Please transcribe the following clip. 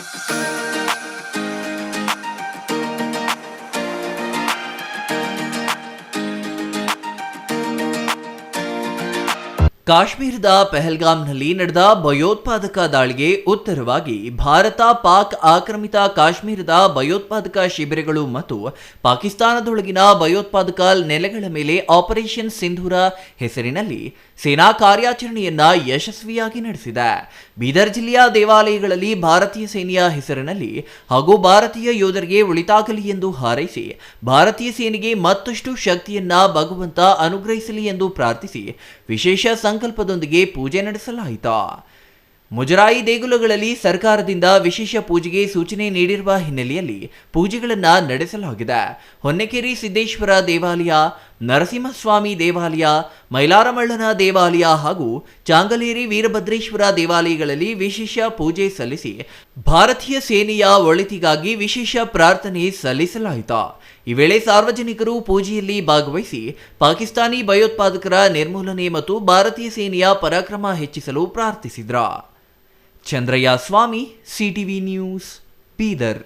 Música ಕಾಶ್ಮೀರದ ಪೆಹಲ್ಗಾಮ್ನಲ್ಲಿ ನಡೆದ ಭಯೋತ್ಪಾದಕ ದಾಳಿಗೆ ಉತ್ತರವಾಗಿ, ಭಾರತ ಪಾಕ್ ಆಕ್ರಮಿತ ಕಾಶ್ಮೀರದ ಭಯೋತ್ಪಾದಕ ಶಿಬಿರಗಳು ಮತ್ತು ಪಾಕಿಸ್ತಾನದೊಳಗಿನ ಭಯೋತ್ಪಾದಕ ನೆಲೆಗಳ ಮೇಲೆ ಆಪರೇಷನ್ ಸಿಂಧೂರ ಹೆಸರಿನಲ್ಲಿ ಸೇನಾ ಕಾರ್ಯಾಚರಣೆಯನ್ನ ಯಶಸ್ವಿಯಾಗಿ ನಡೆಸಿದೆ. ಬೀದರ್ ಜಿಲ್ಲೆಯ ದೇವಾಲಯಗಳಲ್ಲಿ ಭಾರತೀಯ ಸೇನೆಯ ಹೆಸರಿನಲ್ಲಿ ಹಾಗೂ ಭಾರತೀಯ ಯೋಧರಿಗೆ ಒಳಿತಾಗಲಿ ಎಂದು ಹಾರೈಸಿ, ಭಾರತೀಯ ಸೇನೆಗೆ ಮತ್ತಷ್ಟು ಶಕ್ತಿಯನ್ನ ಭಗವಂತ ಅನುಗ್ರಹಿಸಲಿ ಎಂದು ಪ್ರಾರ್ಥಿಸಿ, ವಿಶೇಷ ಸಂಕಲ್ಪದೊಂದಿಗೆ ಪೂಜೆ ನಡೆಸಲಾಯಿತು. ಮುಜರಾಯಿ ದೇಗುಲಗಳಲ್ಲಿ ಸರ್ಕಾರದಿಂದ ವಿಶೇಷ ಪೂಜೆಗೆ ಸೂಚನೆ ನೀಡಿರುವ ಹಿನ್ನೆಲೆಯಲ್ಲಿ ಪೂಜೆಗಳನ್ನು ನಡೆಸಲಾಗಿದೆ. ಹೊನ್ನೆಕೆರೆ ಸಿದ್ದೇಶ್ವರ ದೇವಾಲಯ ನರಸಿಂಹಸ್ವಾಮಿ ದೇವಾಲಯ, ಮೈಲಾರಮಳ್ಳನ ದೇವಾಲಯ ಹಾಗೂ ಚಾಂಗಲೇರಿ ವೀರಭದ್ರೇಶ್ವರ ದೇವಾಲಯಗಳಲ್ಲಿ ವಿಶೇಷ ಪೂಜೆ ಸಲ್ಲಿಸಿ ಭಾರತೀಯ ಸೇನೆಯ ಒಳಿತಿಗಾಗಿ ವಿಶೇಷ ಪ್ರಾರ್ಥನೆ ಸಲ್ಲಿಸಲಾಯಿತು. ಈ ವೇಳೆ ಸಾರ್ವಜನಿಕರು ಪೂಜೆಯಲ್ಲಿ ಭಾಗವಹಿಸಿ ಪಾಕಿಸ್ತಾನಿ ಭಯೋತ್ಪಾದಕರ ನಿರ್ಮೂಲನೆ ಮತ್ತು ಭಾರತೀಯ ಸೇನೆಯ ಪರಾಕ್ರಮ ಹೆಚ್ಚಿಸಲು ಪ್ರಾರ್ಥಿಸಿದ್ರ. Chandrayya Swamy, CTV news, Bidar.